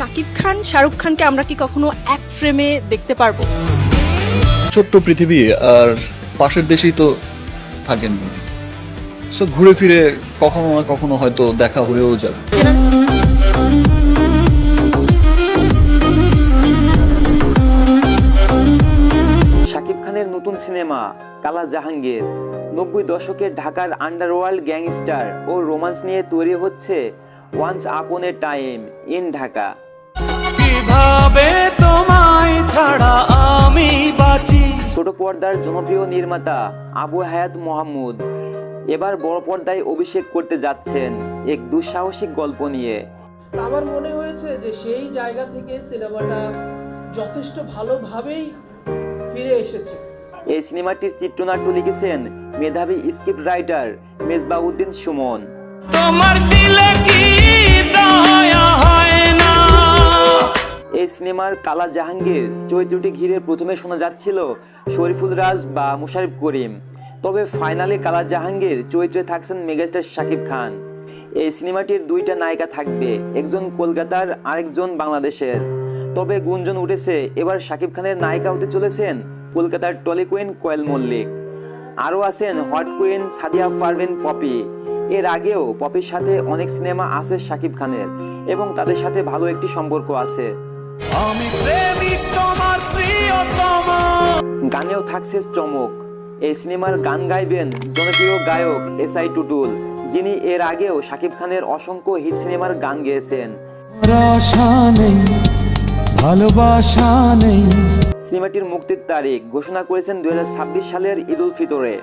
শাকিব খান শাহরুখ খানকে আমরা কি কখনো এক ফ্রেমে দেখতে পারব? ছোট্ট পৃথিবী আর পাশের দেশেই তো থাকেন। সো ঘুরে ফিরে কখনো না কখনো হয়তো দেখা হয়েও যাবে। শাকিব খানের নতুন সিনেমা কালা জাহাঙ্গীর নব্বই দশকে ঢাকার আন্ডারওয়ার্ল্ড গ্যাংস্টার ও রোমান্স নিয়ে তৈরি হচ্ছে once upon A time in Dhaka কীভাবে তোমায় ছাড়া আমি বাঁচি। ছোট পর্দার জনপ্রিয় নির্মাতা আবু হায়াত মোহাম্মদ এবার বড় পর্দায় অভিষেক করতে যাচ্ছেন এক দুঃসাহসিক গল্প নিয়ে। আমার মনে হয়েছে যে সেই জায়গা থেকে সিনেমাটা যথেষ্ট ভালোভাবেই ফিরে এসেছে। এই সিনেমাটির চিত্রনাট্য লিখেছেন মেধাবী স্ক্রিপ্ট রাইটার মেজবাউদ্দিন সুমন। তোমার দিলে সিনেমার কালা জাহাঙ্গীর চরিত্রটি ঘিরে প্রথমে শোনা যাচ্ছিল শরীফুল রাজ বা মুশারিফ করিম। তবে ফাইনালে কালা জাহাঙ্গীর চরিত্রে থাকছেন মেগাস্টার শাকিব খান। এই সিনেমাটির দুইটা নায়িকা থাকবে, একজন কলকাতার, আরেকজন বাংলাদেশের। তবে গুঞ্জন উঠেছে, এবার শাকিব খানের নায়িকা হতে চলেছেন কলকাতার টলি কুইন কোয়েল মল্লিক। আরও আছেন হট কুইন সাদিয়া পারভিন পপি। এর আগেও পপির সাথে অনেক সিনেমা আছে শাকিব খানের এবং তাদের সাথে ভালো একটি সম্পর্ক আছে। আমি প্রেমিক তোমার প্রিয়তম। গানেও থাকছে চমক। এই সিনেমার গান গাইবেন জনপ্রিয় গায়ক এস আই টুটুল যিনি এর আগেও শাকিব খানের অসংখ্য হিট সিনেমার গান গেয়েছেন। সিনেমাটির মুক্তির তারিখ ঘোষণা করেছেন দুই হাজার ছাব্বিশ সালের ঈদ উল ফিতরে।